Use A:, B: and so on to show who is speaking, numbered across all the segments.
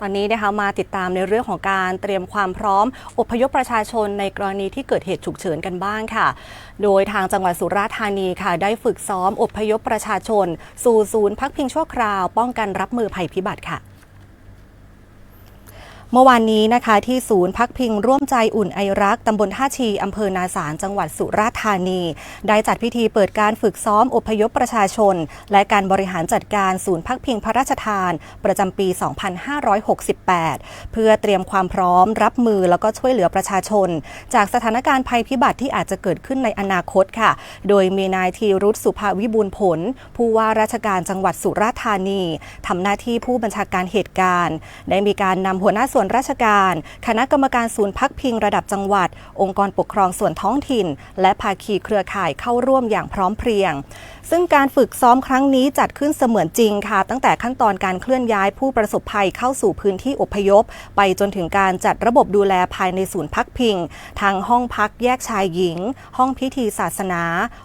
A: ตอนนี้นะคะมาติดตามในเรื่องของการเตรียมความพร้อม อพยพประชาชนในกรณีที่เกิดเหตุฉุกเฉินกันบ้างค่ะ โดยทางจังหวัดสุราษฎร์ธานีค่ะ ได้ฝึกซ้อมอพยพประชาชน สู่ศูนย์พักพิงชั่วคราว ป้องกันรับมือภัยพิบัติค่ะ เมื่อวานนี้นะคะที่ศูนย์พักพิงร่วมใจอุ่นไอรักตำบลท่าชีอำเภอนาสารจังหวัดสุราษฎร์ธานี ได้จัดพิธีเปิดการฝึกซ้อมอพยพประชาชน และการบริหารจัดการศูนย์พักพิงพระราชทาน ประจำปี 2568 เพื่อเตรียมความพร้อมรับมือแล้วก็ช่วยเหลือประชาชน จากสถานการณ์ภัยพิบัติที่อาจจะเกิดขึ้นในอนาคตค่ะ โดยมีนายธีรุธสุภาวิบูลผล ผู้ว่าราชการจังหวัดสุราษฎร์ธานีทำหน้าที่ผู้บัญชาการเหตุการณ์ ได้มีการนำหัวหน้าส่วนวนราชการ คณะกรรมการศูนย์พักพิงระดับจังหวัด องค์กรปกครองส่วนท้องถิ่น และภาคีเครือข่ายเข้าร่วมอย่างพร้อมเพรียง ซึ่งการฝึกซ้อมครั้งนี้จัดขึ้นเสมือนจริงค่ะ ตั้งแต่ขั้นตอนการเคลื่อนย้ายผู้ประสบภัยเข้าสู่พื้นที่อพยพ ไปจนถึงการจัดระบบดูแลภายในศูนย์พักพิงทางห้องพักแยกชายหญิง ห้องพิธีศาสนา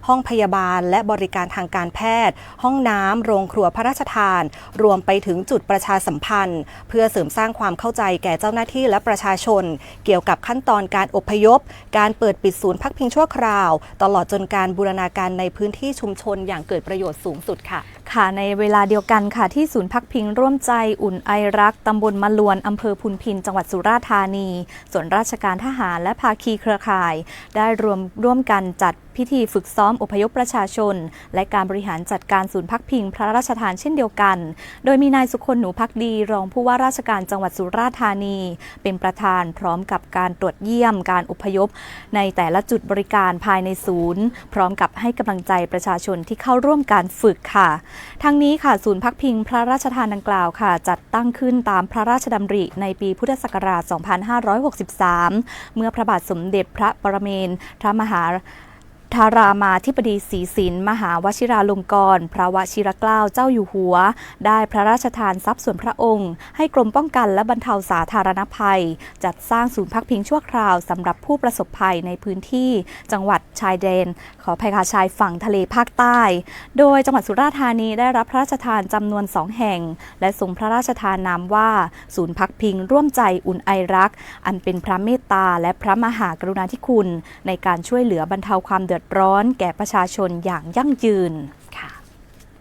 A: ห้องพยาบาล และบริการทางการแพทย์ ห้องน้ำโรงครัวพระราชทาน รวมไปถึงจุดประชาสัมพันธ์ เพื่อเสริมสร้างความเข้าใจแก่เจ้าหน้าที่และประชาชน เกี่ยวกับขั้นตอนการอพยพ การเปิดปิดศูนย์พักพิงชั่วคราว ตลอดจนการบูรณาการในพื้นที่ชุมชนอย่างเกิดประโยชน์สูงสุดค่ะ
B: ค่ะในเวลาเดียวกันค่ะที่ศูนย์พักพิงร่วมใจอุ่นไอรักตำบลมะลวนอำเภอพุนพิน จังหวัดสุราษฎร์ธานี ส่วนราชการทหารและภาคีเครือข่าย ได้รวมร่วมกันจัดพิธีฝึกซ้อมอพยพประชาชน และการบริหารจัดการศูนย์พักพิงพระราชทานเช่นเดียวกัน โดยมีนายสุคนหนูพักดีรองผู้ว่าราชการจังหวัดสุราษฎร์ธานี เป็นประธานพร้อมกับการตรวจเยี่ยมการอพยพ ในแต่ละจุดบริการภายในศูนย์ พร้อมกับให้กำลังใจประชาชนที่เข้าร่วมการฝึกค่ะทั้งนี้ค่ะศูนย์พักพิงพระราชทานดังกล่าวค่ะ จัดตั้งขึ้นตามพระราชดำริในปีพุทธศักราช 2563 เมื่อพระบาทสมเด็จพระปรเมนทรมหา ทารามาธิบดีศรีสิน มหาวชิราลงกรณ์พระวชิรเกล้าเจ้าอยู่หัว ได้พระราชทานทรัพย์ส่วนพระองค์ ให้กรมป้องกันและบรรเทาสาธารณภัย จัดสร้างศูนย์พักพิงชั่วคราวสำหรับผู้ประสบภัยในพื้นที่ จังหวัดชายแดน ขอภัยค่ะชายฝั่งทะเลภาคใต้ โดยจังหวัดสุราษฎร์ธานีได้รับพระราชทานจำนวนสองแห่ง และทรงพระราชทานนามว่า ศูนย์พักพิงร่วมใจอุ่นไอรัก อันเป็นพระเมตตาและพระมหากรุณาธิคุณ ในการช่วยเหลือบรรเทาความเดือดร้อนแก่ประชาชนอย่างยั่งยืน